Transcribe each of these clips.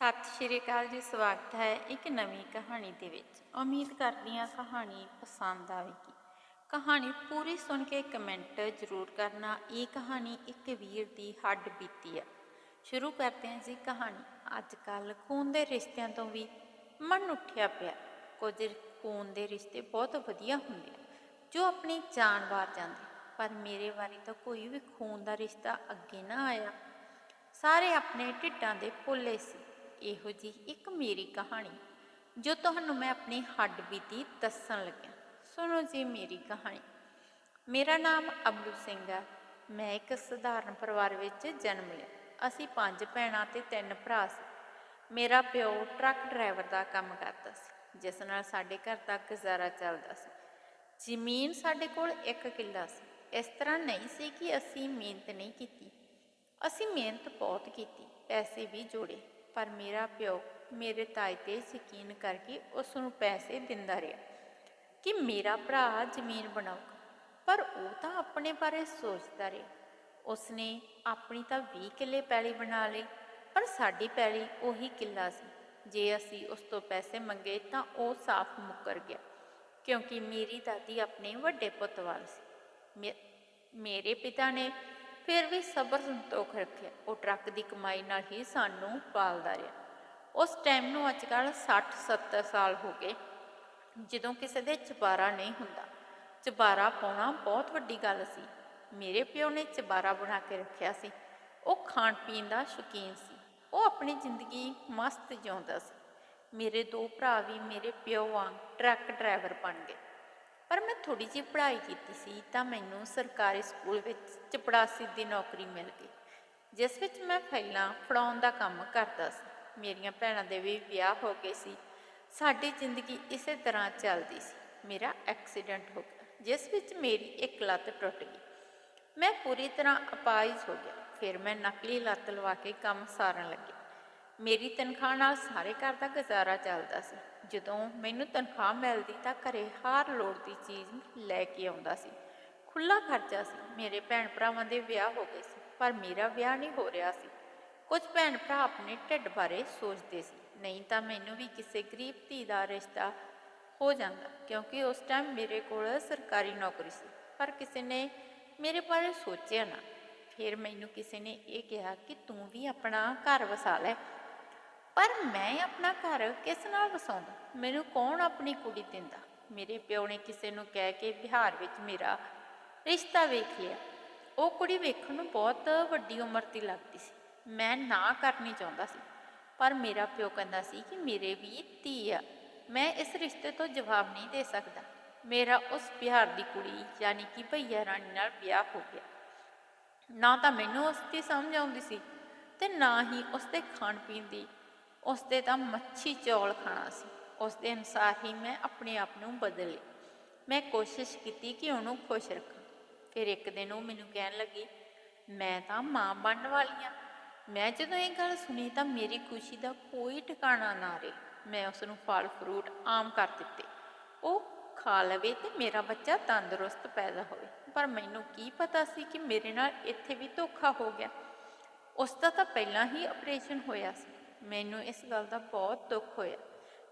ਸਤਿ ਸ਼੍ਰੀ ਅਕਾਲ ਜੀ, ਸਵਾਗਤ ਹੈ ਇੱਕ ਨਵੀਂ ਕਹਾਣੀ ਦੇ ਵਿੱਚ। ਉਮੀਦ ਕਰਦੀ ਹਾਂ ਕਹਾਣੀ ਪਸੰਦ ਆਵੇਗੀ। ਕਹਾਣੀ ਪੂਰੀ ਸੁਣ ਕੇ ਕਮੈਂਟ ਜ਼ਰੂਰ ਕਰਨਾ। ਇਹ ਕਹਾਣੀ ਇੱਕ ਵੀਰ ਦੀ ਹੱਡ ਬੀਤੀ ਹੈ ਸ਼ੁਰੂ ਕਰਦੇ ਹਾਂ ਜੀ ਕਹਾਣੀ। ਅੱਜ ਕੱਲ ਖੂਨ ਦੇ ਰਿਸ਼ਤਿਆਂ ਤੋਂ ਵੀ ਮਨ ਉੱਠਿਆ ਪਿਆ। ਕੁਝ ਖੂਨ ਦੇ ਰਿਸ਼ਤੇ ਬਹੁਤ ਵਧੀਆ ਹੁੰਦੇ ਆ, ਜੋ ਆਪਣੀ ਜਾਨ ਵਾਰ ਜਾਂਦੇ ਪਰ ਮੇਰੇ ਵਾਰੀ ਤਾਂ ਕੋਈ ਵੀ ਖੂਨ ਦਾ ਰਿਸ਼ਤਾ ਅੱਗੇ ਨਾ ਆਇਆ। ਸਾਰੇ ਆਪਣੇ ਢਿੱਡਾਂ ਦੇ ਭੁੱਲੇ ਸੀ। ਇਹੋ ਜੀ ਇੱਕ ਮੇਰੀ ਕਹਾਣੀ, ਜੋ ਤੁਹਾਨੂੰ ਮੈਂ ਆਪਣੀ ਹੱਡ ਬੀਤੀ ਦੱਸਣ ਲੱਗਿਆ। ਸੁਣੋ ਜੀ ਮੇਰੀ ਕਹਾਣੀ। ਮੇਰਾ ਨਾਮ ਅਬਲੂ ਸਿੰਘ ਹੈ। ਮੈਂ ਇੱਕ ਸਧਾਰਨ ਪਰਿਵਾਰ ਵਿੱਚ ਜਨਮ ਲਿਆ। ਅਸੀਂ ਪੰਜ ਭੈਣਾਂ ਤੇ ਤਿੰਨ ਭਰਾ ਸੀ। ਮੇਰਾ ਪਿਓ ਟਰੱਕ ਡਰਾਈਵਰ ਦਾ ਕੰਮ ਕਰਦਾ ਸੀ, ਜਿਸ ਨਾਲ ਸਾਡੇ ਘਰ ਦਾ ਗੁਜ਼ਾਰਾ ਚੱਲਦਾ ਸੀ। ਜ਼ਮੀਨ ਸਾਡੇ ਕੋਲ ਇੱਕ ਕਿੱਲਾ ਸੀ। ਇਸ ਤਰ੍ਹਾਂ ਨਹੀਂ ਸੀ ਕਿ ਅਸੀਂ ਮਿਹਨਤ ਨਹੀਂ ਕੀਤੀ। ਅਸੀਂ ਮਿਹਨਤ ਬਹੁਤ ਕੀਤੀ, ਪੈਸੇ ਵੀ ਜੋੜੇ। ਪਰ ਮੇਰਾ ਪਿਓ ਮੇਰੇ ਤਾਏ ਤੇ ਯਕੀਨ ਕਰਕੇ ਉਸ ਨੂੰ ਪੈਸੇ ਦਿੰਦਾ ਰਿਹਾ ਕਿ ਮੇਰਾ ਭਰਾ ਜ਼ਮੀਨ ਬਣਾਊਗਾ ਪਰ ਉਹ ਤਾਂ ਆਪਣੇ ਬਾਰੇ ਸੋਚਦਾ ਰਿਹਾ। ਉਸਨੇ ਆਪਣੀ ਤਾਂ 20 ਕਿੱਲੇ ਪੈਲੀ ਬਣਾ ਲਈ, ਪਰ ਸਾਡੀ ਪੈਲੀ ਉਹੀ ਕਿੱਲਾ ਸੀ। ਜੇ ਅਸੀਂ ਉਸ ਤੋਂ ਪੈਸੇ ਮੰਗੇ ਤਾਂ ਉਹ ਸਾਫ਼ ਮੁੱਕਰ ਗਿਆ, ਕਿਉਂਕਿ ਮੇਰੀ ਦਾਦੀ ਆਪਣੇ ਵੱਡੇ ਪੁੱਤ ਵੱਲ ਸੀ। ਮੇਰੇ ਪਿਤਾ ਨੇ ਫਿਰ ਵੀ ਸਬਰ ਸੰਤੋਖ ਰੱਖਿਆ। ਉਹ ਟਰੱਕ ਦੀ ਕਮਾਈ ਨਾਲ ਹੀ ਸਾਨੂੰ ਪਾਲਦਾ ਰਿਹਾ। ਉਸ ਟਾਈਮ ਨੂੰ ਅੱਜ ਕੱਲ੍ਹ 60 70 ਸਾਲ ਹੋ ਗਏ, ਜਦੋਂ ਕਿਸੇ ਦੇ ਚਬਾਰਾ ਨਹੀਂ ਹੁੰਦਾ। ਚਬਾਰਾ ਪਾਉਣਾ ਬਹੁਤ ਵੱਡੀ ਗੱਲ ਸੀ। ਮੇਰੇ ਪਿਓ ਨੇ ਚਬਾਰਾ ਬਣਾ ਕੇ ਰੱਖਿਆ ਸੀ। ਉਹ ਖਾਣ ਪੀਣ ਦਾ ਸ਼ੌਕੀਨ ਸੀ। ਉਹ ਆਪਣੀ ਜ਼ਿੰਦਗੀ ਮਸਤ ਜਿਉਂਦਾ ਸੀ। ਮੇਰੇ ਦੋ ਭਰਾ ਵੀ ਮੇਰੇ ਪਿਓ ਵਾਂਗ ਟਰੱਕ ਡਰਾਈਵਰ ਬਣ ਗਏ। ਪਰ ਮੈਂ ਥੋੜੀ ਜਿਹੀ ਪੜ੍ਹਾਈ ਕੀਤੀ ਸੀ ਤਾਂ ਮੈਨੂੰ ਸਰਕਾਰੀ ਸਕੂਲ ਵਿੱਚ ਚਪੜਾਸੀ ਦੀ ਨੌਕਰੀ ਮਿਲ ਗਈ, ਜਿਸ ਵਿੱਚ ਮੈਂ ਫਾਈਲਾਂ ਫੜਾਉਣ ਦਾ ਕੰਮ ਕਰਦਾ ਸੀ। ਮੇਰੀਆਂ ਭੈਣਾਂ ਦੇ ਵੀ ਵਿਆਹ ਹੋ ਗਏ ਸੀ। ਸਾਡੀ ਜ਼ਿੰਦਗੀ ਇਸੇ ਤਰ੍ਹਾਂ ਚੱਲਦੀ ਸੀ। ਮੇਰਾ ਐਕਸੀਡੈਂਟ ਹੋ ਗਿਆ, ਜਿਸ ਵਿੱਚ ਮੇਰੀ ਇੱਕ ਲੱਤ ਟੁੱਟ ਗਈ। ਮੈਂ ਪੂਰੀ ਤਰ੍ਹਾਂ ਅਪਾਹਿਜ ਹੋ ਗਿਆ। ਫਿਰ ਮੈਂ ਨਕਲੀ ਲੱਤ ਲਵਾ ਕੇ ਕੰਮ ਸਾਰਨ ਲੱਗੀ। ਮੇਰੀ ਤਨਖਾਹ ਨਾਲ ਸਾਰੇ ਘਰ ਦਾ ਗੁਜ਼ਾਰਾ ਚੱਲਦਾ ਸੀ। ਜਦੋਂ ਮੈਨੂੰ ਤਨਖਾਹ ਮਿਲਦੀ ਤਾਂ ਘਰੇ ਹਰ ਲੋੜ ਦੀ ਚੀਜ਼ ਲੈ ਕੇ ਆਉਂਦਾ ਸੀ। ਖੁੱਲਾ ਖਰਚਾ ਸੀ। ਮੇਰੇ ਭੈਣ ਭਰਾਵਾਂ ਦੇ ਵਿਆਹ ਹੋ ਗਏ ਸੀ, ਪਰ ਮੇਰਾ ਵਿਆਹ ਨਹੀਂ ਹੋ ਰਿਹਾ ਸੀ। ਕੁਝ ਭੈਣ ਭਰਾ ਆਪਣੇ ਢਿੱਡ ਬਾਰੇ ਸੋਚਦੇ ਸੀ। ਨਹੀਂ ਤਾਂ ਮੈਨੂੰ ਵੀ ਕਿਸੇ ਗਰੀਬ ਧੀ ਦਾ ਰਿਸ਼ਤਾ ਹੋ ਜਾਂਦਾ, ਕਿਉਂਕਿ ਉਸ ਟਾਈਮ ਮੇਰੇ ਕੋਲ ਸਰਕਾਰੀ ਨੌਕਰੀ ਸੀ। ਪਰ ਕਿਸੇ ਨੇ ਮੇਰੇ ਬਾਰੇ ਸੋਚਿਆ ਨਾ। ਫਿਰ ਮੈਨੂੰ ਕਿਸੇ ਨੇ ਇਹ ਕਿਹਾ ਕਿ ਤੂੰ ਵੀ ਆਪਣਾ ਘਰ ਵਸਾ ਲੈ। ਪਰ ਮੈਂ ਆਪਣਾ ਘਰ ਕਿਸ ਨਾਲ ਵਸਾਉਂਦਾ? ਮੈਨੂੰ ਕੌਣ ਆਪਣੀ ਕੁੜੀ ਦਿੰਦਾ? ਮੇਰੇ ਪਿਓ ਨੇ ਕਿਸੇ ਨੂੰ ਕਹਿ ਕੇ ਬਿਹਾਰ ਵਿੱਚ ਮੇਰਾ ਰਿਸ਼ਤਾ ਵੇਖ ਲਿਆ। ਉਹ ਕੁੜੀ ਵੇਖਣ ਨੂੰ ਬਹੁਤ ਵੱਡੀ ਉਮਰ ਦੀ ਲੱਗਦੀ ਸੀ। ਮੈਂ ਨਾ ਕਰਨੀ ਚਾਹੁੰਦਾ ਸੀ। ਪਰ ਮੇਰਾ ਪਿਓ ਕਹਿੰਦਾ ਸੀ ਕਿ ਮੇਰੇ ਵੀ ਧੀ ਆ। ਮੈਂ ਇਸ ਰਿਸ਼ਤੇ ਤੋਂ ਜਵਾਬ ਨਹੀਂ ਦੇ ਸਕਦਾ। ਮੇਰਾ ਉਸ ਬਿਹਾਰ ਦੀ ਕੁੜੀ, ਯਾਨੀ ਕਿ ਭਈਆ ਰਾਣੀ ਨਾਲ ਵਿਆਹ ਹੋ ਗਿਆ। ਨਾ ਤਾਂ ਮੈਨੂੰ ਉਸ ਦੀ ਸਮਝ ਆਉਂਦੀ ਸੀ ਤੇ ਨਾ ਹੀ ਉਸ ਦੇ ਖਾਣ ਪੀਣ ਦੀ ਉਸ ਦੇ ਤਾਂ ਮੱਛੀ ਚੌਲ ਖਾਣਾ ਸੀ। ਉਸ ਦੇ ਅਨੁਸਾਰ ਹੀ ਮੈਂ ਆਪਣੇ ਆਪ ਨੂੰ ਬਦਲ ਲਿਆ। ਮੈਂ ਕੋਸ਼ਿਸ਼ ਕੀਤੀ ਕਿ ਉਹਨੂੰ ਖੁਸ਼ ਰੱਖਾਂ। ਫਿਰ ਇੱਕ ਦਿਨ ਉਹ ਮੈਨੂੰ ਕਹਿਣ ਲੱਗੀ, ਮੈਂ ਤਾਂ ਮਾਂ ਬਣਨ ਵਾਲੀ ਹਾਂ ਮੈਂ ਜਦੋਂ ਇਹ ਗੱਲ ਸੁਣੀ ਤਾਂ ਮੇਰੀ ਖੁਸ਼ੀ ਦਾ ਕੋਈ ਟਿਕਾਣਾ ਨਾ ਰਿਹਾ। ਮੈਂ ਉਸ ਨੂੰ ਫਲ, ਫਰੂਟ ਆਮ ਕਰ ਦਿੱਤੇ। ਉਹ ਖਾ ਲਵੇ ਤੇ ਮੇਰਾ ਬੱਚਾ ਤੰਦਰੁਸਤ ਪੈਦਾ ਹੋਵੇ। ਪਰ ਮੈਨੂੰ ਕੀ ਪਤਾ ਸੀ ਕਿ ਮੇਰੇ ਨਾਲ ਇੱਥੇ ਵੀ ਧੋਖਾ ਹੋ ਗਿਆ। ਉਸ ਦਾ ਤਾਂ ਪਹਿਲਾਂ ਹੀ ਆਪਰੇਸ਼ਨ ਹੋਇਆ ਸੀ। ਮੈਨੂੰ ਇਸ ਗੱਲ ਦਾ ਬਹੁਤ ਦੁੱਖ ਹੋਇਆ,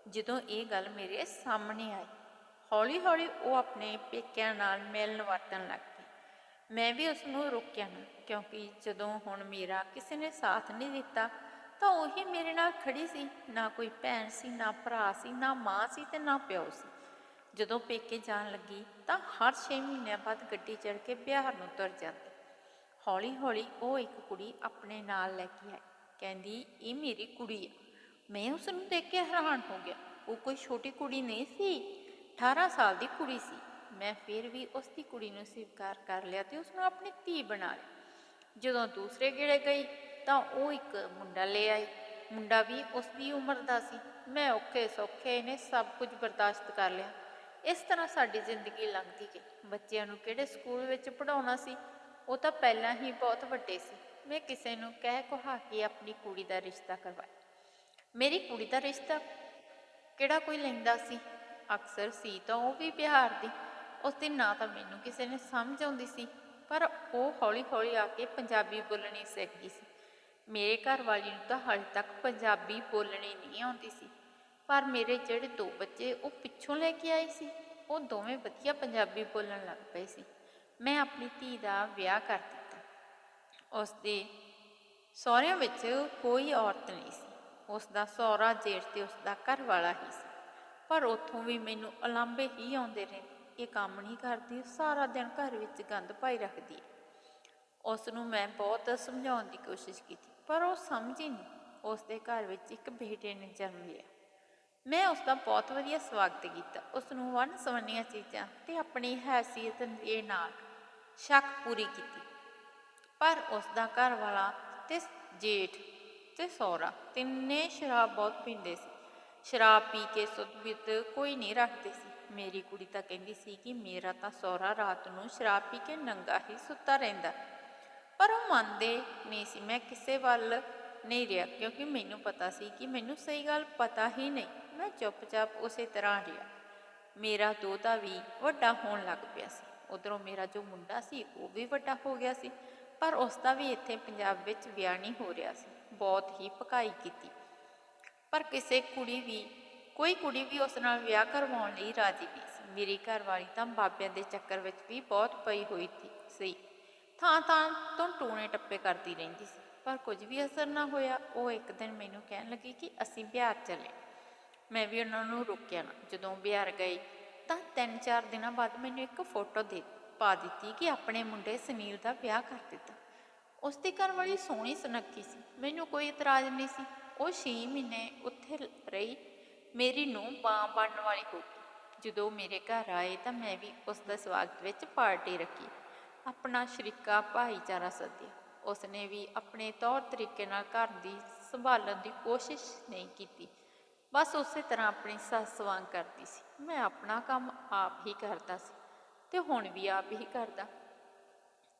ਜਦੋਂ ਇਹ ਗੱਲ ਮੇਰੇ ਸਾਹਮਣੇ ਆਈ। ਹੌਲੀ-ਹੌਲੀ ਉਹ ਆਪਣੇ ਪੇਕਿਆਂ ਨਾਲ ਮਿਲਣ ਵਰਤਣ ਲੱਗ ਪਈ। ਮੈਂ ਵੀ ਉਸ ਨੂੰ ਰੋਕਿਆ ਨਾ, ਕਿਉਂਕਿ ਜਦੋਂ ਹੁਣ ਮੇਰਾ ਕਿਸੇ ਨੇ ਸਾਥ ਨਹੀਂ ਦਿੱਤਾ, ਤਾਂ ਉਹੀ ਮੇਰੇ ਨਾਲ ਖੜੀ ਸੀ। ਨਾ ਕੋਈ ਭੈਣ ਸੀ, ਨਾ ਭਰਾ ਸੀ, ਨਾ ਮਾਂ ਸੀ ਤੇ ਨਾ ਪਿਓ ਸੀ। ਜਦੋਂ ਪੇਕੇ ਜਾਣ ਲੱਗੀ, ਤਾਂ ਹਰ 6 ਮਹੀਨਿਆਂ ਬਾਅਦ ਗੱਡੀ ਚੜ੍ਹ ਕੇ ਬਿਹਾਰ ਨੂੰ ਤੁਰ ਜਾਂਦੀ। ਹੌਲੀ-ਹੌਲੀ ਉਹ ਇੱਕ ਕੁੜੀ ਆਪਣੇ ਨਾਲ ਲੈ ਕੇ ਆਈ। ਕਹਿੰਦੀ, ਇਹ ਮੇਰੀ ਕੁੜੀ ਆ। ਮੈਂ ਉਸ ਨੂੰ ਦੇਖ ਕੇ ਹੈਰਾਨ ਹੋ ਗਿਆ। ਉਹ ਕੋਈ ਛੋਟੀ ਕੁੜੀ ਨਹੀਂ ਸੀ 18 ਸਾਲ ਦੀ ਕੁੜੀ ਸੀ। ਮੈਂ ਫਿਰ ਵੀ ਉਸ ਦੀ ਕੁੜੀ ਨੂੰ ਸਵੀਕਾਰ ਕਰ ਲਿਆ ਤੇ ਉਸ ਨੂੰ ਆਪਣੀ ਧੀ ਬਣਾ ਲਿਆ ਜਦੋਂ ਦੂਸਰੇ ਗੇੜੇ ਗਈ ਤਾਂ ਉਹ ਇੱਕ ਮੁੰਡਾ ਲੈ ਆਈ। ਮੁੰਡਾ ਵੀ ਉਸ ਦੀ ਉਮਰ ਦਾ ਸੀ। ਮੈਂ ਔਖੇ ਸੌਖੇ ਨੇ ਸਭ ਕੁਝ ਬਰਦਾਸ਼ਤ ਕਰ ਲਿਆ। ਇਸ ਤਰ੍ਹਾਂ ਸਾਡੀ ਜ਼ਿੰਦਗੀ ਲੰਘਦੀ ਗਈ। ਬੱਚਿਆਂ ਨੂੰ ਕਿਹੜੇ ਸਕੂਲ ਵਿੱਚ ਪੜਾਉਣਾ ਸੀ? ਉਹ ਤਾਂ ਪਹਿਲਾਂ ਹੀ ਬਹੁਤ ਵੱਡੇ ਸੀ। ਮੈਂ ਕਿਸੇ ਨੂੰ ਕਹਿ ਕੁਹਾ ਕੇ ਆਪਣੀ ਕੁੜੀ ਦਾ ਰਿਸ਼ਤਾ ਕਰਵਾਇਆ। ਮੇਰੀ ਕੁੜੀ ਦਾ ਰਿਸ਼ਤਾ ਕਿਹੜਾ ਕੋਈ ਲੈਂਦਾ ਸੀ? ਅਕਸਰ ਸੀ ਤਾਂ ਉਹ ਵੀ ਬਿਹਾਰ ਦੀ। ਉਸ ਦਿਨ ਨਾ ਤਾਂ ਮੈਨੂੰ ਕਿਸੇ ਨੇ ਸਮਝ ਆਉਂਦੀ ਸੀ, ਪਰ ਉਹ ਹੌਲੀ-ਹੌਲੀ ਆ ਕੇ ਪੰਜਾਬੀ ਬੋਲਣੀ ਸਿੱਖ ਗਈ ਸੀ। ਮੇਰੇ ਘਰ ਵਾਲੀ ਨੂੰ ਤਾਂ ਹਾਲੇ ਤੱਕ ਪੰਜਾਬੀ ਬੋਲਣੀ ਨਹੀਂ ਆਉਂਦੀ ਸੀ। ਪਰ ਮੇਰੇ ਜਿਹੜੇ ਦੋ ਬੱਚੇ ਉਹ ਪਿੱਛੋਂ ਲੈ ਕੇ ਆਏ ਸੀ, ਉਹ ਦੋਵੇਂ ਵਧੀਆ ਪੰਜਾਬੀ ਬੋਲਣ ਲੱਗ ਪਏ ਸੀ। ਮੈਂ ਆਪਣੀ ਧੀ ਦਾ ਵਿਆਹ ਕਰ ਉਸ ਦੇ ਸਹੁਰਿਆਂ ਵਿੱਚ ਕੋਈ ਔਰਤ ਨਹੀਂ ਸੀ। ਉਸ ਦਾ ਸਹੁਰਾ ਜੇਠ ਤੇ ਉਸ ਦਾ ਘਰ ਵਾਲਾ ਹੀ ਸੀ। ਪਰ ਉੱਥੋਂ ਵੀ ਮੈਨੂੰ ਉਲਾਂਭੇ ਹੀ ਆਉਂਦੇ ਰਹੇ ਇਹ ਕੰਮ ਨਹੀਂ ਕਰਦੀ ਸਾਰਾ ਦਿਨ ਘਰ ਵਿੱਚ ਗੰਦ ਪਾਈ ਰੱਖਦੀ ਹੈ। ਉਸ ਨੂੰ ਮੈਂ ਬਹੁਤ ਸਮਝਾਉਣ ਦੀ ਕੋਸ਼ਿਸ਼ ਕੀਤੀ, ਪਰ ਉਹ ਸਮਝੀ ਨਹੀਂ। ਉਸ ਦੇ ਘਰ ਵਿੱਚ ਇੱਕ ਬੇਟੇ ਨੇ ਜਨਮ ਲਿਆ। ਮੈਂ ਉਸ ਦਾ ਬਹੁਤ ਵਧੀਆ ਸਵਾਗਤ ਕੀਤਾ। ਉਸ ਨੂੰ ਵੰਨ ਸਵੰਨੀਆਂ ਚੀਜ਼ਾਂ ਤੇ ਆਪਣੀ ਹੈਸੀਅਤ ਦੇ ਨਾਲ ਸ਼ੱਕ ਪੂਰੀ ਕੀਤੀ। ਪਰ ਉਸ ਦਾ ਘਰ ਵਾਲਾ ਤੇ ਜੇਠ ਤੇ ਸਹੁਰਾ ਤਿੰਨੇ ਸ਼ਰਾਬ ਬਹੁਤ ਪੀਂਦੇ ਸੀ। ਸ਼ਰਾਬ ਪੀ ਕੇ ਸੁੱਧ ਬਿੱਤ ਕੋਈ ਨਹੀਂ ਰੱਖਦੇ ਸੀ। ਮੇਰੀ ਕੁੜੀ ਤਾਂ ਕਹਿੰਦੀ ਸੀ ਕਿ ਮੇਰਾ ਤਾਂ ਸਹੁਰਾ ਰਾਤ ਨੂੰ ਸ਼ਰਾਬ ਪੀ ਕੇ ਨੰਗਾ ਹੀ ਸੁੱਤਾ ਰਹਿੰਦਾ। ਪਰ ਉਹ ਮੰਨਦੇ ਨਹੀਂ ਸੀ। ਮੈਂ ਕਿਸੇ ਵੱਲ ਨਹੀਂ ਰਿਹਾ ਕਿਉਂਕਿ ਮੈਨੂੰ ਪਤਾ ਸੀ ਕਿ ਮੈਨੂੰ ਸਹੀ ਗੱਲ ਪਤਾ ਹੀ ਨਹੀਂ। ਮੈਂ ਚੁੱਪਚਾਪ ਉਸੇ ਤਰ੍ਹਾਂ ਰਿਹਾ। ਮੇਰਾ ਦੋਤਾ ਵੀ ਵੱਡਾ ਹੋਣ ਲੱਗ ਪਿਆ ਸੀ। ਉਧਰੋਂ ਮੇਰਾ ਜੋ ਮੁੰਡਾ ਸੀ, ਉਹ ਵੀ ਵੱਡਾ ਹੋ ਗਿਆ ਸੀ। ਪਰ ਉਸ ਦਾ ਵੀ ਇੱਥੇ ਪੰਜਾਬ ਵਿੱਚ ਵਿਆਹ ਨਹੀਂ ਹੋ ਰਿਹਾ ਸੀ। ਬਹੁਤ ਹੀ ਪਕਾਈ ਕੀਤੀ। ਪਰ ਕਿਸੇ ਕੁੜੀ ਵੀ, ਕੋਈ ਕੁੜੀ ਵੀ ਉਸ ਨਾਲ ਵਿਆਹ ਕਰਵਾਉਣ ਲਈ ਰਾਜੀ ਨਹੀਂ ਸੀ। ਮੇਰੀ ਘਰਵਾਲੀ ਤਾਂ ਬਾਬਿਆਂ ਦੇ ਚੱਕਰ ਵਿੱਚ ਵੀ ਬਹੁਤ ਪਈ ਹੋਈ ਸੀ ਥਾਂ ਥਾਂ ਤੋਂ ਟੂਣੇ ਟੱਪੇ ਕਰਦੀ ਰਹਿੰਦੀ ਸੀ। ਪਰ ਕੁਝ ਵੀ ਅਸਰ ਨਾ ਹੋਇਆ। ਉਹ ਇੱਕ ਦਿਨ ਮੈਨੂੰ ਕਹਿਣ ਲੱਗੀ ਕਿ ਅਸੀਂ ਬਿਹਾਰ ਚੱਲੇ। ਮੈਂ ਵੀ ਉਹਨਾਂ ਨੂੰ ਰੋਕਿਆ ਨਾ। ਜਦੋਂ ਬਿਹਾਰ ਗਈ ਤਾਂ ਤਿੰਨ ਚਾਰ ਦਿਨਾਂ ਬਾਅਦ ਮੈਨੂੰ ਇੱਕ ਫੋਟੋ ਦੇ ਪਾ ਦਿੱਤੀ ਕਿ ਆਪਣੇ ਮੁੰਡੇ ਸੁਨੀਲ ਦਾ ਵਿਆਹ ਕਰ ਦਿੱਤਾ। ਉਸ ਦੀ ਘਰ ਵਾਲੀ ਸੋਹਣੀ ਸੁਨੱਖੀ ਸੀ। ਮੈਨੂੰ ਕੋਈ ਇਤਰਾਜ਼ ਨਹੀਂ ਸੀ। ਉਹ 6 ਮਹੀਨੇ ਉੱਥੇ ਰਹੀ। ਮੇਰੀ ਨੂੰ ਬਾਂ ਬਣਨ ਵਾਲੀ ਹੋ ਗਈ। ਜਦੋਂ ਮੇਰੇ ਘਰ ਆਏ ਤਾਂ ਮੈਂ ਵੀ ਉਸ ਦਾ ਸਵਾਗਤ ਵਿੱਚ ਪਾਰਟੀ ਰੱਖੀ। ਆਪਣਾ ਸ਼ਰੀਕਾ ਭਾਈਚਾਰਾ ਸੱਦਿਆ। ਉਸ ਨੇ ਵੀ ਆਪਣੇ ਤੌਰ ਤਰੀਕੇ ਨਾਲ ਘਰ ਦੀ ਸੰਭਾਲਣ ਦੀ ਕੋਸ਼ਿਸ਼ ਨਹੀਂ ਕੀਤੀ। ਬਸ ਉਸੇ ਤਰ੍ਹਾਂ ਆਪਣੀ ਸੱਸ ਵਾਂਗ ਕਰਦੀ ਸੀ। ਮੈਂ ਆਪਣਾ ਕੰਮ ਆਪ ਹੀ ਕਰਦਾ ਸੀ। ਤੇ ਹੁਣ ਵੀ ਆਪ ਹੀ ਕਰਦਾ।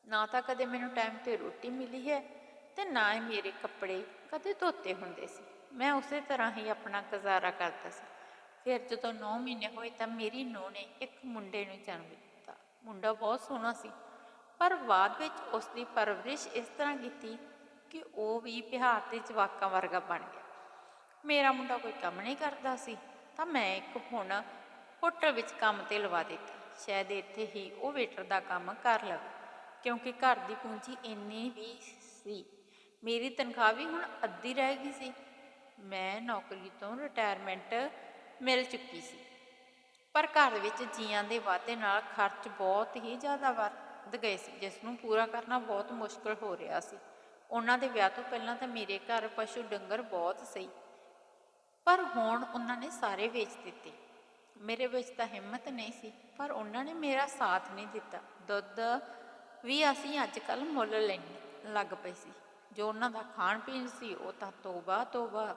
ਨਾ ਤਾਂ ਕਦੇ ਮੈਨੂੰ ਟਾਈਮ ਤੇ ਰੋਟੀ ਮਿਲੀ ਹੈ ਤੇ ਨਾ ਹੀ ਮੇਰੇ ਕੱਪੜੇ ਕਦੇ ਧੋਤੇ ਹੁੰਦੇ ਸੀ। ਮੈਂ ਉਸੇ ਤਰ੍ਹਾਂ ਹੀ ਆਪਣਾ ਗੁਜ਼ਾਰਾ ਕਰਦਾ ਸੀ। ਫਿਰ ਜਦੋਂ 9 ਮਹੀਨੇ ਹੋਏ ਤਾਂ ਮੇਰੀ ਨੂੰਹ ਨੇ ਇੱਕ ਮੁੰਡੇ ਨੂੰ ਜਨਮ ਦਿੱਤਾ। ਮੁੰਡਾ ਬਹੁਤ ਸੋਹਣਾ ਸੀ, ਪਰ ਬਾਅਦ ਵਿੱਚ ਉਸ ਦੀ ਪਰਵਰਿਸ਼ ਇਸ ਤਰ੍ਹਾਂ ਕੀਤੀ ਕਿ ਉਹ ਵੀ ਬਿਹਾਰ ਦੇ ਜਵਾਕਾਂ ਵਰਗਾ ਬਣ ਗਿਆ। ਮੇਰਾ ਮੁੰਡਾ ਕੋਈ ਕੰਮ ਨਹੀਂ ਕਰਦਾ ਸੀ, ਤਾਂ ਮੈਂ ਇੱਕ ਹੁਣ ਹੋਟਲ ਵਿੱਚ ਕੰਮ ਤੇ ਲਵਾ ਦਿੱਤਾ। ਸ਼ਾਇਦ ਇੱਥੇ ਹੀ ਉਹ ਵੇਟਰ ਦਾ ਕੰਮ ਕਰ ਲਵੇ, ਕਿਉਂਕਿ ਘਰ ਦੀ ਪੂੰਜੀ ਇੰਨੀ ਵੀ ਸੀ। ਮੇਰੀ ਤਨਖਾਹ ਵੀ ਹੁਣ ਅੱਧੀ ਰਹਿ ਗਈ ਸੀ। ਮੈਂ ਨੌਕਰੀ ਤੋਂ ਰਿਟਾਇਰਮੈਂਟ ਮਿਲ ਚੁੱਕੀ ਸੀ। ਪਰ ਘਰ ਵਿੱਚ ਜੀਆਂ ਦੇ ਵਾਧੇ ਨਾਲ ਖਰਚ ਬਹੁਤ ਹੀ ਜ਼ਿਆਦਾ ਵੱਧ ਗਏ ਸੀ ਜਿਸ ਨੂੰ ਪੂਰਾ ਕਰਨਾ ਬਹੁਤ ਮੁਸ਼ਕਲ ਹੋ ਰਿਹਾ ਸੀ। ਉਹਨਾਂ ਦੇ ਵਿਆਹ ਤੋਂ ਪਹਿਲਾਂ ਤਾਂ ਮੇਰੇ ਘਰ ਪਸ਼ੂ ਡੰਗਰ ਬਹੁਤ ਸੀ ਪਰ ਹੁਣ ਉਹਨਾਂ ਨੇ ਸਾਰੇ ਵੇਚ ਦਿੱਤੇ। ਮੇਰੇ ਵਿੱਚ ਤਾਂ ਹਿੰਮਤ ਨਹੀਂ ਸੀ, ਪਰ ਉਹਨਾਂ ਨੇ ਮੇਰਾ ਸਾਥ ਨਹੀਂ ਦਿੱਤਾ। ਦੁੱਧ ਵੀ ਅਸੀਂ ਅੱਜ ਕੱਲ ਮੁੱਲ ਲੈਣ ਲੱਗ ਪਏ ਸੀ। ਜੋ ਉਹਨਾਂ ਦਾ ਖਾਣ ਪੀਣ ਸੀ, ਉਹ ਤਾਂ ਤੋਬਾ ਤੋਬਾ।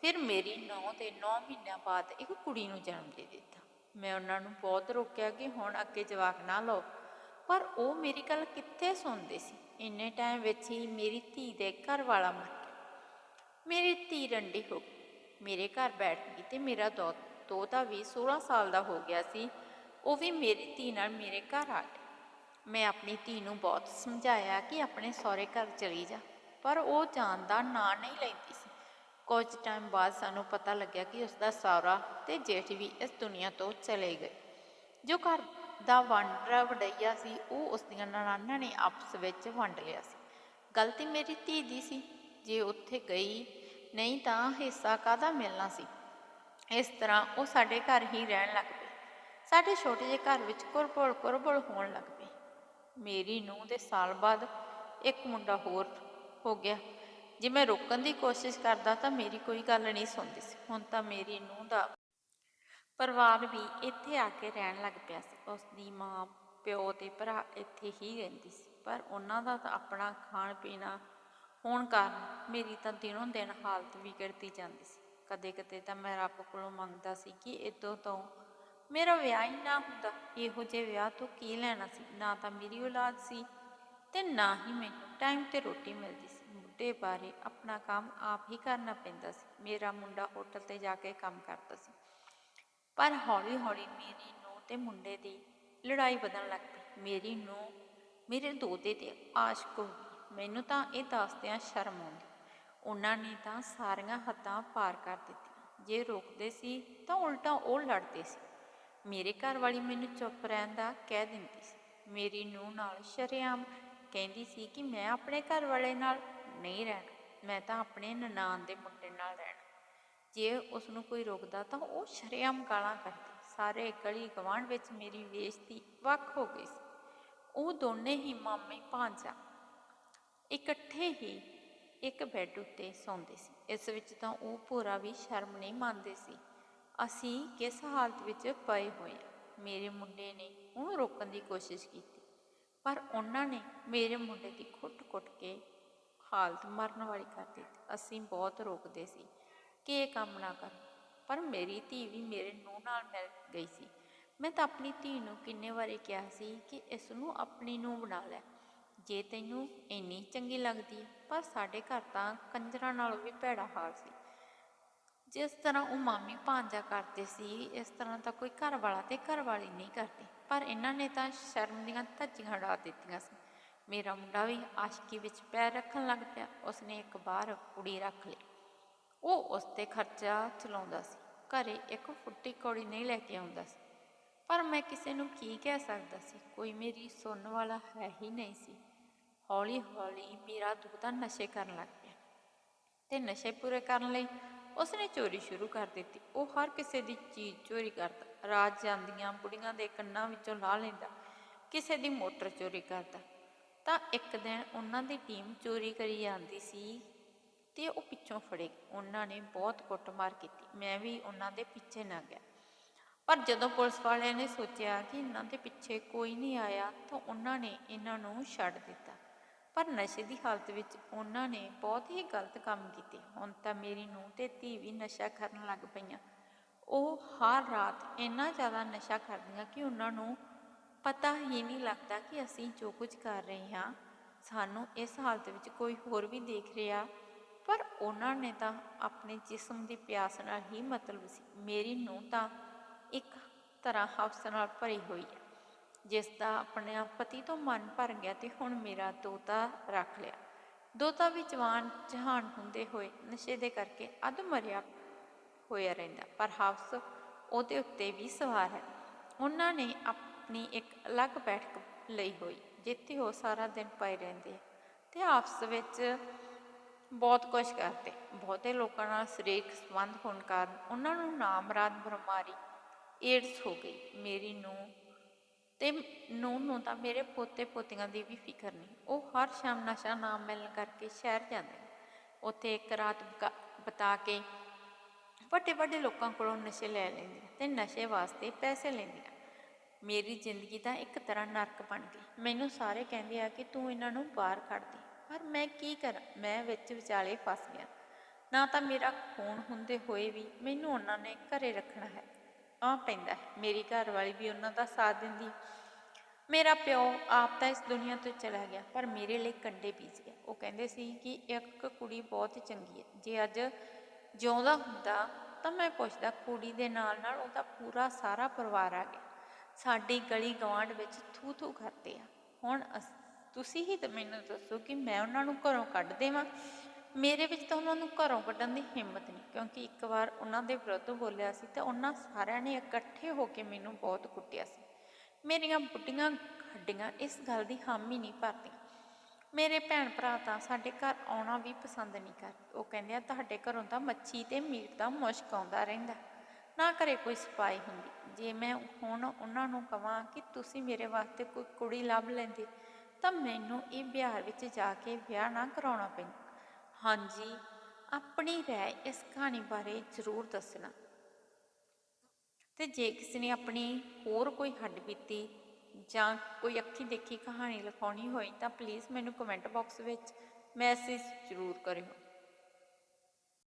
ਫਿਰ ਮੇਰੀ ਨੌ ਤੇ 9 ਮਹੀਨਿਆਂ ਬਾਅਦ ਇੱਕ ਕੁੜੀ ਨੂੰ ਜਨਮ ਦੇ ਦਿੱਤਾ। ਮੈਂ ਉਹਨਾਂ ਨੂੰ ਬਹੁਤ ਰੋਕਿਆ ਕਿ ਹੁਣ ਅੱਗੇ ਜਵਾਕ ਨਾ ਲਓ। ਪਰ ਉਹ ਮੇਰੀ ਗੱਲ ਕਿੱਥੇ ਸੁਣਦੇ ਸੀ? ਇੰਨੇ ਟਾਈਮ ਵਿੱਚ ਹੀ ਮੇਰੀ ਧੀ ਦੇ ਘਰ ਵਾਲਾ ਮਰ ਗਿਆ। ਮੇਰੀ ਧੀ ਰੰਡੀ ਹੋ ਗਈ। ਮੇਰੇ ਘਰ ਬੈਠ ਗਈ ਤੇ ਮੇਰਾ ਦੋ ਤੋਤਾ ਵੀ 16 ਸਾਲ ਦਾ ਹੋ ਗਿਆ ਸੀ, ਉਹ ਵੀ ਮੇਰੀ ਧੀ ਨਾਲ ਮੇਰੇ ਘਰ ਆ ਗਿਆ ਮੈਂ ਆਪਣੀ ਧੀ ਨੂੰ ਬਹੁਤ ਸਮਝਾਇਆ ਕਿ ਆਪਣੇ ਸਹੁਰੇ ਘਰ ਚਲੀ ਜਾ, ਪਰ ਉਹ ਜਾਣ ਦਾ ਨਾਂ ਨਹੀਂ ਲੈਂਦੀ ਸੀ। ਕੁਝ ਟਾਈਮ ਬਾਅਦ ਸਾਨੂੰ ਪਤਾ ਲੱਗਿਆ ਕਿ ਉਸ ਦਾ ਸਹੁਰਾ ਤੇ ਜੇਠ ਵੀ ਇਸ ਦੁਨੀਆ ਤੋਂ ਚਲੇ ਗਏ। ਜੋ ਘਰ ਦਾ ਵੰਡਰਾ ਵਡਈਆ ਸੀ, ਉਹ ਉਸ ਦੀਆਂ ਨਨਾਣਾਂ ਨੇ ਆਪਸ ਵਿੱਚ ਵੰਡ ਲਿਆ ਸੀ। ਗਲਤੀ ਮੇਰੀ ਧੀ ਦੀ ਸੀ। ਜੇ ਉੱਥੇ ਗਈ, ਨਹੀਂ ਤਾਂ ਹਿੱਸਾ ਕਾਹਦਾ ਮਿਲਣਾ ਸੀ? ਇਸ ਤਰ੍ਹਾਂ ਉਹ ਸਾਡੇ ਘਰ ਹੀ ਰਹਿਣ ਲੱਗ ਪਈ ਸਾਡੇ ਛੋਟੇ ਜਿਹੇ ਘਰ ਵਿੱਚ ਕੁਰਬਲ ਕੁਰਬਲ ਹੋਣ ਲੱਗ ਪਈ ਮੇਰੀ ਨੂੰਹ ਦੇ ਸਾਲ ਬਾਅਦ ਇੱਕ ਮੁੰਡਾ ਹੋਰ ਹੋ ਗਿਆ। ਜੇ ਮੈਂ ਰੋਕਣ ਦੀ ਕੋਸ਼ਿਸ਼ ਕਰਦਾ ਤਾਂ ਮੇਰੀ ਕੋਈ ਗੱਲ ਨਹੀਂ ਸੁਣਦੀ ਸੀ। ਹੁਣ ਤਾਂ ਮੇਰੀ ਨੂੰਹ ਦਾ ਪਰਿਵਾਰ ਵੀ ਇੱਥੇ ਆ ਕੇ ਰਹਿਣ ਲੱਗ ਪਿਆ ਸੀ। ਉਸ ਦੀ ਮਾਂ, ਪਿਓ ਤੇ ਭਰਾ ਇੱਥੇ ਹੀ ਰਹਿੰਦੀ ਸੀ। ਪਰ ਉਹਨਾਂ ਦਾ ਤਾਂ ਆਪਣਾ ਖਾਣ ਪੀਣਾ ਹੋਣ ਕਾਰਨ ਮੇਰੀ ਤਾਂ ਦਿਨੋਂ ਦਿਨ ਹਾਲਤ ਵਿਗੜਦੀ ਜਾਂਦੀ ਸੀ। ਕਦੇ ਕਦੇ ਤਾਂ ਮੈਂ ਰੱਬ ਕੋਲੋਂ ਮੰਗਦਾ ਸੀ ਕਿ ਇਦੋਂ ਤੋਂ ਮੇਰਾ ਵਿਆਹ ਹੀ ਨਾ ਹੁੰਦਾ। ਇਹੋ ਜਿਹੇ ਵਿਆਹ ਤੋਂ ਕੀ ਲੈਣਾ ਸੀ? ਨਾ ਤਾਂ ਮੇਰੀ ਔਲਾਦ ਸੀ ਤੇ ਨਾ ਹੀ ਮੈਨੂੰ ਟਾਈਮ ਤੇ ਰੋਟੀ ਮਿਲਦੀ ਸੀ। ਬੁੱਢੇ ਬਾਰੇ ਆਪਣਾ ਕੰਮ ਆਪ ਹੀ ਕਰਨਾ ਪੈਂਦਾ ਸੀ। ਮੇਰਾ ਮੁੰਡਾ ਹੋਟਲ ਤੇ ਜਾ ਕੇ ਕੰਮ ਕਰਦਾ ਸੀ। ਪਰ ਹੌਲੀ ਹੌਲੀ ਮੇਰੀ ਨੂੰਹ ਤੇ ਮੁੰਡੇ ਦੀ ਲੜਾਈ ਵਧਣ ਲੱਗ ਪਈ। ਮੇਰੀ ਨੂੰਹ ਮੇਰੇ ਦੋਤੇ ਤੇ ਆਸ਼ਕ ਹੋ ਗਈ। ਮੈਨੂੰ ਤਾਂ ਇਹ ਦੱਸਦਿਆਂ ਸ਼ਰਮ ਆਉਂਦੀ ਉਹਨਾਂ ਨੇ ਤਾਂ ਸਾਰੀਆਂ ਹੱਦਾਂ ਪਾਰ ਕਰ ਦਿੱਤੀਆਂ। ਜੇ ਰੋਕਦੇ ਸੀ ਤਾਂ ਉਲਟਾ ਉਹ ਲੜਦੇ ਸੀ। ਮੇਰੇ ਘਰ ਵਾਲੀ ਮੈਨੂੰ ਚੁੱਪ ਰਹਿਣ ਦਾ ਕਹਿ ਦਿੰਦੀ ਸੀ। ਮੇਰੀ ਨੂੰਹ ਨਾਲ ਸ਼ਰੇਆਮ ਕਹਿੰਦੀ ਸੀ ਕਿ ਮੈਂ ਆਪਣੇ ਘਰ ਵਾਲੇ ਨਾਲ ਨਹੀਂ ਰਹਿਣਾ, ਮੈਂ ਤਾਂ ਆਪਣੇ ਨਨਾਣ ਦੇ ਮੁੰਡੇ ਨਾਲ ਰਹਿਣਾ। ਜੇ ਉਸ ਨੂੰ ਕੋਈ ਰੋਕਦਾ ਤਾਂ ਉਹ ਸ਼ਰੇਆਮ ਗਾਲਾਂ ਕੱਢਦੀ। ਸਾਰੇ ਗਲੀ ਗਵਾਂਢ ਵਿੱਚ ਮੇਰੀ ਬੇਇੱਜ਼ਤੀ ਵੱਖ ਹੋ ਗਈ ਸੀ। ਉਹ ਦੋਨੇ ਹੀ ਮਾਮੇ ਭਾਂਜਾ ਇਕੱਠੇ ਹੀ ਇੱਕ ਬੈੱਡ ਉੱਤੇ ਸੌਂਦੇ ਸੀ। ਇਸ ਵਿੱਚ ਤਾਂ ਉਹ ਪੂਰਾ ਵੀ ਸ਼ਰਮ ਨਹੀਂ ਮੰਨਦੇ ਸੀ। ਅਸੀਂ ਕਿਸ ਹਾਲਤ ਵਿੱਚ ਪਏ ਹੋਏ ਹਾਂ ਮੇਰੇ ਮੁੰਡੇ ਨੇ ਉਹਨੂੰ ਰੋਕਣ ਦੀ ਕੋਸ਼ਿਸ਼ ਕੀਤੀ, ਪਰ ਉਹਨਾਂ ਨੇ ਮੇਰੇ ਮੁੰਡੇ ਦੀ ਕੁੱਟ-ਕੁੱਟ ਕੇ ਹਾਲਤ ਮਰਨ ਵਾਲੀ ਕਰ ਦਿੱਤੀ। ਅਸੀਂ ਬਹੁਤ ਰੋਕਦੇ ਸੀ ਕਿ ਇਹ ਕੰਮ ਨਾ ਕਰ, ਪਰ ਮੇਰੀ ਧੀ ਵੀ ਮੇਰੇ ਨੂੰਹ ਨਾਲ ਮਿਲ ਗਈ ਸੀ। ਮੈਂ ਤਾਂ ਆਪਣੀ ਧੀ ਨੂੰ ਕਿੰਨੇ ਵਾਰੀ ਕਿਹਾ ਸੀ ਕਿ ਇਸ ਨੂੰ ਆਪਣੀ ਨੂੰਹ ਬਣਾ ਲੈ। ਜੇ ਤੈਨੂੰ ਇੰਨੀ ਚੰਗੀ ਲੱਗਦੀ ਹੈ ਪਰ ਸਾਡੇ ਘਰ ਤਾਂ ਕੰਜਰਾਂ ਨਾਲੋਂ ਵੀ ਭੈੜਾ ਹਾਲ ਸੀ। ਜਿਸ ਤਰ੍ਹਾਂ ਉਹ ਮਾਮੀ ਭਾਂਜਾ ਕਰਦੇ ਸੀ, ਇਸ ਤਰ੍ਹਾਂ ਤਾਂ ਕੋਈ ਘਰ ਵਾਲਾ ਤੇ ਘਰ ਵਾਲੀ ਨਹੀਂ ਕਰਦੀ। ਪਰ ਇਹਨਾਂ ਨੇ ਤਾਂ ਸ਼ਰਮ ਦੀਆਂ ਧੱਜੀਆਂ ਉਡਾ ਦਿੱਤੀਆਂ ਸੀ। ਮੇਰਾ ਮੁੰਡਾ ਵੀ ਆਸ਼ਕੀ ਵਿੱਚ ਪੈਰ ਰੱਖਣ ਲੱਗ ਪਿਆ। ਉਸਨੇ ਇੱਕ ਬਾਹਰ ਕੁੜੀ ਰੱਖ ਲਈ। ਉਹ ਉਸ ਤੇ ਖਰਚਾ ਚਲਾਉਂਦਾ ਸੀ। ਘਰੇ ਇੱਕ ਫੁੱਟੀ ਕੌੜੀ ਨਹੀਂ ਲੈ ਕੇ ਆਉਂਦਾ ਸੀ। ਪਰ ਮੈਂ ਕਿਸੇ ਨੂੰ ਕੀ ਕਹਿ ਸਕਦਾ ਸੀ? ਕੋਈ ਮੇਰੀ ਸੁਣਨ ਵਾਲਾ ਹੈ ਹੀ ਨਹੀਂ ਸੀ। ਹੌਲੀ ਹੌਲੀ ਮੇਰਾ ਦੁੱਧਾ ਨਸ਼ੇ ਕਰਨ ਲੱਗ ਪਿਆ ਤੇ ਨਸ਼ੇ ਪੂਰੇ ਕਰਨ ਲਈ ਉਸਨੇ ਚੋਰੀ ਸ਼ੁਰੂ ਕਰ ਦਿੱਤੀ। ਉਹ ਹਰ ਕਿਸੇ ਦੀ ਚੀਜ਼ ਚੋਰੀ ਕਰਦਾ, ਰਾਤ ਜਾਂਦੀਆਂ ਬੁੜੀਆਂ ਦੇ ਕੰਨਾਂ ਵਿੱਚੋਂ ਲਾ ਲੈਂਦਾ, ਕਿਸੇ ਦੀ ਮੋਟਰ ਚੋਰੀ ਕਰਦਾ। ਤਾਂ ਇੱਕ ਦਿਨ ਉਹਨਾਂ ਦੀ ਟੀਮ ਚੋਰੀ ਕਰੀ ਜਾਂਦੀ ਸੀ ਤੇ ਉਹ ਪਿੱਛੋਂ ਫੜੇ। ਗਏ। ਉਹਨਾਂ ਨੇ ਬਹੁਤ ਕੁੱਟਮਾਰ ਕੀਤੀ। ਮੈਂ ਵੀ ਉਹਨਾਂ ਦੇ ਪਿੱਛੇ ਨਾ ਗਿਆ। ਪਰ ਜਦੋਂ ਪੁਲਿਸ ਵਾਲਿਆਂ ਨੇ ਸੋਚਿਆ ਕਿ ਇਹਨਾਂ ਦੇ ਪਿੱਛੇ ਕੋਈ ਨਹੀਂ ਆਇਆ ਤਾਂ ਉਹਨਾਂ ਨੇ ਇਹਨਾਂ ਨੂੰ ਛੱਡ ਦਿੱਤਾ। ਪਰ ਨਸ਼ੇ ਦੀ ਹਾਲਤ ਵਿੱਚ ਉਹਨਾਂ ਨੇ ਬਹੁਤ ਹੀ ਗਲਤ ਕੰਮ ਕੀਤੇ। ਹੁਣ ਤਾਂ ਮੇਰੀ ਨੂੰਹ ਤੇ ਧੀ ਵੀ ਨਸ਼ਾ ਕਰਨ ਲੱਗ ਪਈਆਂ। ਉਹ ਹਰ ਰਾਤ ਇੰਨਾ ਜ਼ਿਆਦਾ ਨਸ਼ਾ ਕਰਦੀਆਂ ਕਿ ਉਹਨਾਂ ਨੂੰ ਪਤਾ ਹੀ ਨਹੀਂ ਲੱਗਦਾ ਕਿ ਅਸੀਂ ਜੋ ਕੁਝ ਕਰ ਰਹੇ ਹਾਂ, ਸਾਨੂੰ ਇਸ ਹਾਲਤ ਵਿੱਚ ਕੋਈ ਹੋਰ ਵੀ ਦੇਖ ਰਿਹਾ। ਪਰ ਉਹਨਾਂ ਨੇ ਤਾਂ ਆਪਣੇ ਜਿਸਮ ਦੀ ਪਿਆਸ ਨਾਲ ਹੀ ਮਤਲਬ ਸੀ। ਮੇਰੀ ਨੂੰਹ ਤਾਂ ਇੱਕ ਤਰ੍ਹਾਂ ਹਫ਼ਸ ਨਾਲ ਭਰੀ ਹੋਈ ਹੈ। ਜਿਸ ਦਾ ਆਪਣੇ ਪਤੀ ਤੋਂ ਮਨ ਭਰ ਗਿਆ ਤੇ ਹੁਣ ਮੇਰਾ ਦੋਤਾ ਰੱਖ ਲਿਆ। ਦੋਤਾ ਵੀ ਜਵਾਨ, ਜਹਾਨ ਹੁੰਦੇ ਹੋਏ ਨਸ਼ੇ ਦੇ ਕਰਕੇ ਅਧ ਮਰਿਆ ਹੋਇਆ ਰਹਿੰਦਾ, ਪਰ ਹਵਸ ਉਹਦੇ ਉੱਤੇ ਵੀ ਸਵਾਰ ਹੈ। ਉਹਨਾਂ ਨੇ ਆਪਣੀ ਇੱਕ ਅਲੱਗ ਬੈਠਕ ਲਈ ਹੋਈ, ਜਿੱਥੇ ਉਹ ਸਾਰਾ ਦਿਨ ਪਏ ਰਹਿੰਦੇ ਆ ਤੇ ਆਪਸ ਵਿੱਚ ਬਹੁਤ ਕੁਝ ਕਰਦੇ। ਬਹੁਤੇ ਲੋਕਾਂ ਨਾਲ ਸਰੀਰਕ ਸੰਬੰਧ ਹੋਣ ਕਾਰਨ ਉਹਨਾਂ ਨੂੰ ਨਾਮਰਾਦ ਬਿਮਾਰੀ ਏਡਸ ਹੋ ਗਈ। ਮੇਰੀ ਨੂੰ ਤੇ ਨੂੰ ਨੂੰ ਤਾਂ ਮੇਰੇ ਪੋਤੇ ਪੋਤੀਆਂ ਦੀ ਵੀ ਫਿਕਰ ਨਹੀਂ। ਉਹ ਹਰ ਸ਼ਾਮ ਨਸ਼ਾ ਨਾਮ ਮਿਲਣ ਕਰਕੇ ਸ਼ਹਿਰ ਜਾਂਦੇ ਉੱਥੇ ਇੱਕ ਰਾਤ ਬਕਾ- ਬਿਤਾ ਕੇ ਵੱਡੇ ਵੱਡੇ ਲੋਕਾਂ ਕੋਲੋਂ ਨਸ਼ੇ ਲੈ ਲੈਂਦੇ ਆ ਤੇ ਨਸ਼ੇ ਵਾਸਤੇ ਪੈਸੇ ਲੈਂਦੀਆਂ ਮੇਰੀ ਜ਼ਿੰਦਗੀ ਦਾ ਇੱਕ ਤਰ੍ਹਾਂ ਨਰਕ ਬਣ ਗਈ। ਮੈਨੂੰ ਸਾਰੇ ਕਹਿੰਦੇ ਆ ਕਿ ਤੂੰ ਇਹਨਾਂ ਨੂੰ ਬਾਹਰ ਕੱਢ ਦੇ। ਪਰ ਮੈਂ ਕੀ ਕਰਾਂ? ਮੈਂ ਵਿੱਚ ਵਿਚਾਲੇ ਫਸ ਗਿਆ। ਨਾ ਤਾਂ ਮੇਰਾ ਖੂਨ ਹੁੰਦੇ ਹੋਏ ਵੀ ਮੈਨੂੰ ਉਹਨਾਂ ਨੇ ਘਰੇ ਰੱਖਣਾ ਹੈ। ਆ ਪੈਂਦਾ ਮੇਰੀ ਘਰ ਵਾਲੀ ਵੀ ਉਹਨਾਂ ਦਾ ਸਾਥ ਦਿੰਦੀ ਮੇਰਾ ਪਿਓ ਆਪ ਤਾਂ ਇਸ ਦੁਨੀਆ ਤੋਂ ਚਲਾ ਗਿਆ, ਪਰ ਮੇਰੇ ਲਈ ਕੰਡੇ ਬੀਜ ਗਿਆ। ਉਹ ਕਹਿੰਦੇ ਸੀ ਕਿ ਇੱਕ ਕੁੜੀ ਬਹੁਤ ਚੰਗੀ ਹੈ। ਜੇ ਅੱਜ ਜਿਉਂਦਾ ਹੁੰਦਾ ਤਾਂ ਮੈਂ ਪੁੱਛਦਾ, ਕੁੜੀ ਦੇ ਨਾਲ ਨਾਲ ਉਹਦਾ ਪੂਰਾ ਸਾਰਾ ਪਰਿਵਾਰ ਆ ਗਿਆ। ਸਾਡੀ ਗਲੀ ਗਵਾਂਢ ਵਿੱਚ ਥੂ ਥੂ ਕਰਦੇ ਆ। ਹੁਣ ਅਸ- ਤੁਸੀਂ ਹੀ ਤਾਂ ਮੈਨੂੰ ਦੱਸੋ ਕਿ ਮੈਂ ਉਹਨਾਂ ਨੂੰ ਘਰੋਂ ਕੱਢ ਦੇਵਾਂ? ਮੇਰੇ ਵਿੱਚ ਤਾਂ ਉਹਨਾਂ ਨੂੰ ਘਰੋਂ ਕੱਢਣ ਦੀ ਹਿੰਮਤ ਨਹੀਂ, ਕਿਉਂਕਿ ਇੱਕ ਵਾਰ ਉਹਨਾਂ ਦੇ ਵਿਰੁੱਧ ਬੋਲਿਆ ਸੀ ਤੇ ਉਹਨਾਂ ਸਾਰਿਆਂ ਨੇ ਇਕੱਠੇ ਹੋ ਕੇ ਮੈਨੂੰ ਬਹੁਤ ਕੁੱਟਿਆ ਸੀ। ਮੇਰੀਆਂ ਬੁੱਢੀਆਂ ਹੱਡੀਆਂ ਇਸ ਗੱਲ ਦੀ ਹਾਮੀ ਨਹੀਂ ਭਰਦੀਆਂ। ਮੇਰੇ ਭੈਣ ਭਰਾ ਤਾਂ ਸਾਡੇ ਘਰ ਆਉਣਾ ਵੀ ਪਸੰਦ ਨਹੀਂ ਕਰਦੇ ਉਹ ਕਹਿੰਦੇ ਆ, ਤੁਹਾਡੇ ਘਰੋਂ ਤਾਂ ਮੱਛੀ ਤੇ ਮੀਟ ਦਾ ਮੁਸ਼ਕ ਆਉਂਦਾ ਰਹਿੰਦਾ। ਨਾ ਘਰੇ ਕੋਈ ਸਫ਼ਾਈ ਹੁੰਦੀ। ਜੇ ਮੈਂ ਹੁਣ ਉਹਨਾਂ ਨੂੰ ਕਹਾਂ ਕਿ ਤੁਸੀਂ ਮੇਰੇ ਵਾਸਤੇ ਕੋਈ ਕੁੜੀ ਲੱਭ ਲੈਂਦੇ, ਤਾਂ ਮੈਨੂੰ ਇਹ ਬਿਹਾਰ ਵਿੱਚ ਜਾ ਕੇ ਵਿਆਹ ਨਾ ਕਰਾਉਣਾ ਪੈਂਦਾ। ਹਾਂਜੀ, ਆਪਣੀ ਰਾਏ ਇਸ ਕਹਾਣੀ ਬਾਰੇ ਜ਼ਰੂਰ ਦੱਸਣਾ। ਤੇ ਜੇ ਕਿਸੇ ਨੇ ਆਪਣੀ ਹੋਰ ਕੋਈ ਹੱਡ ਬੀਤੀ ਜਾਂ ਕੋਈ ਅੱਖੀ ਦੇਖੀ ਕਹਾਣੀ ਲਿਖਾਉਣੀ ਹੋਈ ਤਾਂ ਪਲੀਜ਼ ਮੈਨੂੰ ਕਮੈਂਟ ਬਾਕਸ ਵਿੱਚ ਮੈਸੇਜ ਜ਼ਰੂਰ ਕਰਿਓ।